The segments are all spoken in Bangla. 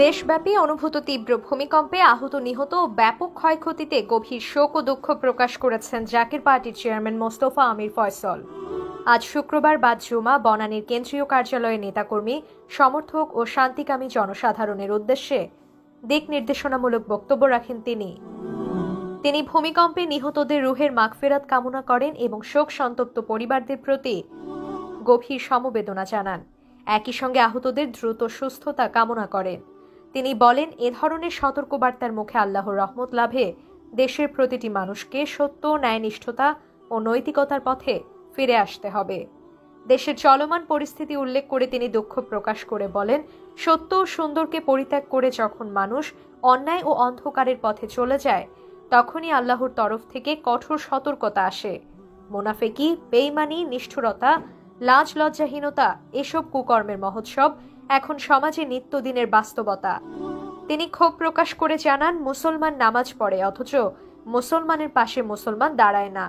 দেশব্যাপী অনুভূত তীব্র ভূমিকম্পে আহত, নিহত ও ব্যাপক ক্ষয়ক্ষতিতে গভীর শোক ও দুঃখ প্রকাশ করেছেন জাকির পার্টির চেয়ারম্যান মোস্তফা আমির ফয়সল। আজ শুক্রবার বাদ জুমা বনানীর কেন্দ্রীয় কার্যালয়ে নেতাকর্মী, সমর্থক ও শান্তিকামী জনসাধারণের উদ্দেশ্যে দিক নির্দেশনামূলক বক্তব্য রাখেন তিনি। তিনি ভূমিকম্পে নিহতদের রুহের মাগফেরাত কামনা করেন এবং শোক সন্তপ্ত পরিবারদের প্রতি গভীর সমবেদনা জানান। একই সঙ্গে আহতদের দ্রুত সুস্থতা কামনা করেন। তিনি বলেন, এ ধরনের সতর্কবার্তার মুখে আল্লাহর রহমত লাভে দেশের প্রতিটি মানুষকে সত্য, ন্যায়নিষ্ঠতা ও নৈতিকতার পথে ফিরে আসতে হবে। দেশের চলমান পরিস্থিতি উল্লেখ করে তিনি দুঃখ প্রকাশ করে বলেন, সত্য ও সুন্দরকে পরিত্যাগ করে যখন মানুষ অন্যায় ও অন্ধকারের পথে চলে যায়, তখনই আল্লাহর তরফ থেকে কঠোর সতর্কতা আসে। মোনাফেকি বেইমানি নিষ্ঠুরতা লাজ, লজ্জাহীনতা এসব কুকর্মের মহোৎসব এখন সমাজে নিত্যদিনের বাস্তবতা। তিনি ক্ষোভ প্রকাশ করে জানান, মুসলমান নামাজ পড়ে, অথচ মুসলমানের পাশে মুসলমান দাঁড়ায় না।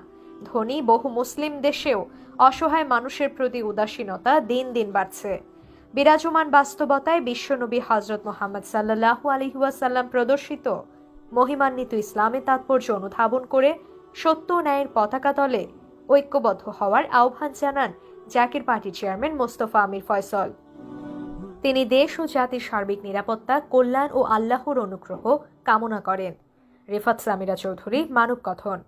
ধনী বহু মুসলিম দেশেও অসহায় মানুষের প্রতি উদাসীনতা দিন দিন বাড়ছে। বিরাজমান বাস্তবতায় বিশ্বনবী হজরত মোহাম্মদ সাল্লাহু আলহিউসাল্লাম প্রদর্শিত মহিমান্বিত ইসলামের তাৎপর্য অনুধাবন করে সত্য ন্যায়ের পতাকা তলে ঐক্যবদ্ধ হওয়ার আহ্বান জানান জাকির পার্টি চেয়ারম্যান মোস্তফা আমির ফয়সল। তিনি দেশ ও জাতির সার্বিক নিরাপত্তা, কল্যাণ ও আল্লাহর অনুগ্রহ কামনা করেন। রেফাত সামিরা চৌধুরী মানব কথন